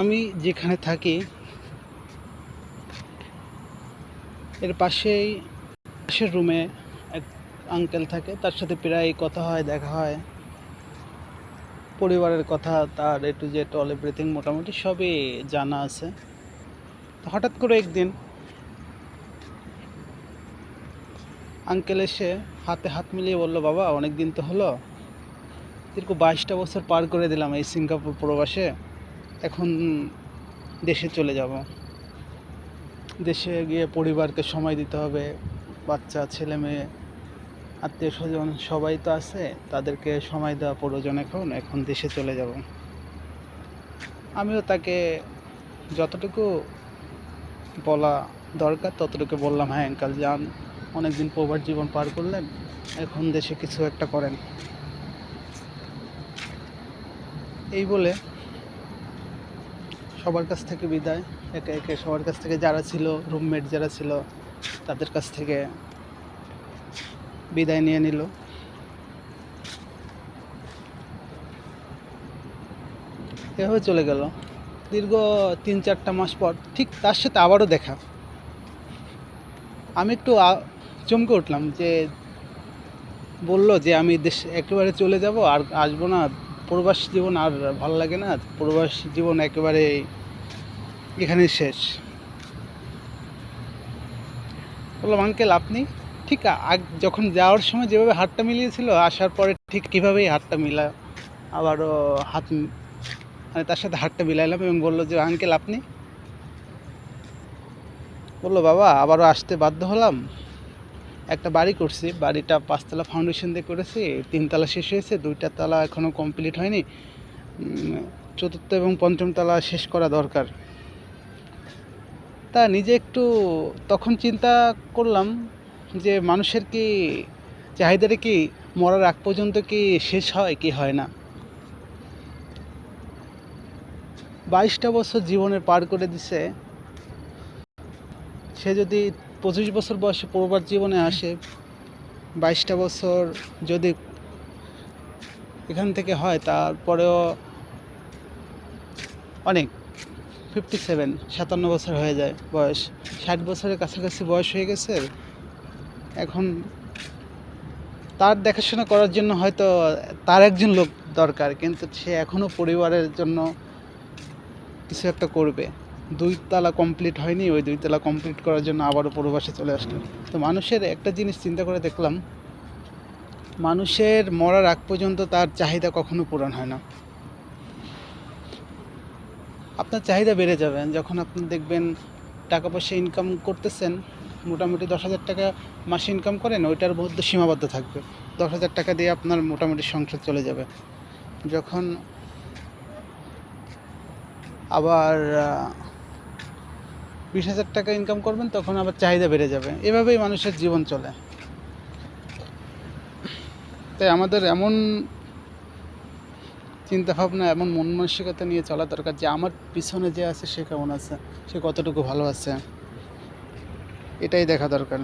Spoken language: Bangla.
আমি যেখানে থাকি, এর পাশেই, পাশের রুমে এক আঙ্কেল থাকে, তার সাথে প্রায় কথা হয়, দেখা হয়। পরিবারের কথা, তার A to Z all everything মোটামুটি সবই জানা আছে। তো হঠাৎ করে একদিন আঙ্কেল এসে হাতে হাত মিলিয়ে বলল, বাবা অনেক দিন তো হলো। দীর্ঘ বাইশটা বছর পার করে দিলাম এই সিঙ্গাপুর প্রবাসে। এখন দেশে চলে যাব। দেশে গিয়ে পরিবারকে সময় দিতে হবে, বাচ্চা, ছেলে মেয়ে, আত্মীয় স্বজন সবাই তো আছে, তাদেরকে সময় দেওয়া প্রয়োজন এখন এখন দেশে চলে যাব। আমিও তাকে যতটুকু বলা দরকার, ততটুকু বললাম হ্যাঁ অ্যাঙ্কাল যান। অনেকদিন প্রবার জীবন পার করলেন, এখন দেশে কিছু একটা করেন। এই বলে সবার কাছ থেকে বিদায়। একে একে সবার কাছ থেকে যারা ছিল রুমমেট যারা ছিল, তাদের কাছ থেকে বিদায় নিয়ে নিল। এভাবে চলে গেল। দীর্ঘ তিন চারটা মাস পর, ঠিক তার সাথে আবারও দেখা। আমি একটু চমকে উঠলাম যে বলল যে আমি দেশ, একেবারে চলে যাব আর আসব না। প্রবাস জীবন আর ভালো লাগে না প্রবাস জীবন একেবারে এখানেই শেষ। বললাম, আঙ্কেল, আপনি? ঠিক যখন যাওয়ার সময় যেভাবে হাতটা মিলিয়েছিল, আসার পরে ঠিক কীভাবেই হাতটা মিলা, আবারও হাত মানে তার সাথে হাতটা মিলাইলাম এবং বলল যে, আঙ্কেল, আপনি? বলল, বাবা, আবারও আসতে বাধ্য হলাম। একটা বাড়ি করছি, বাড়িটা পাঁচতলা ফাউন্ডেশন দিয়ে করেছি, তিনতলা শেষ হয়েছে, দুইটা তলা এখনও কমপ্লিট হয়নি। চতুর্থ এবং পঞ্চম তলা শেষ করা দরকার। তা নিজে একটু তখন চিন্তা করলাম যে মানুষের কি চাহিদাটা কি মরার আগ পর্যন্ত কি শেষ হয় কি হয় না? বাইশটা বছর জীবনের পার করে দিছে। সে যদি পঁচিশ বছর বয়সে প্রবার জীবনে আসে, বাইশটা বছর যদি এখান থেকে হয় তারপরেও অনেক ফিফটি সেভেন সাতান্ন বছর হয়ে যায় বয়স। ষাট বছরের কাছাকাছি বয়স হয়ে গেছে। এখন তার দেখাশোনা করার জন্য হয়তো তার একজন লোক দরকার, কিন্তু সে এখনও পরিবারের জন্য কিছু একটা করবে। দুই তালা কমপ্লিট হয়নি, ওই দুই তালা কমপ্লিট করার জন্য আবারও প্রবাসে চলে আসলো তো মানুষের একটা জিনিস চিন্তা করে দেখলাম, মানুষের মরার আগ পর্যন্ত তার চাহিদা কখনো পূরণ হয় না। আপনার চাহিদা বেড়ে যাবে, যখন আপনি দেখবেন টাকা পয়সা ইনকাম করতেছেন, মোটামুটি দশ হাজার টাকা মাসে ইনকাম করেন, ওইটার মধ্যে সীমাবদ্ধ থাকবে। দশ হাজার টাকা দিয়ে আপনার মোটামুটি সংসার চলে যাবে। যখন আবার বিশ হাজার টাকা ইনকাম করবেন, তখন আবার চাহিদা বেড়ে যাবে। এভাবেই মানুষের জীবন চলে। তাই আমাদের এমন চিন্তাভাবনা, এমন মন মানসিকতা নিয়ে চলা দরকার যে আমার পিছনে যে আছে, সে কেমন আছে, সে কতটুকু ভালো আছে, এটাই দেখা দরকার।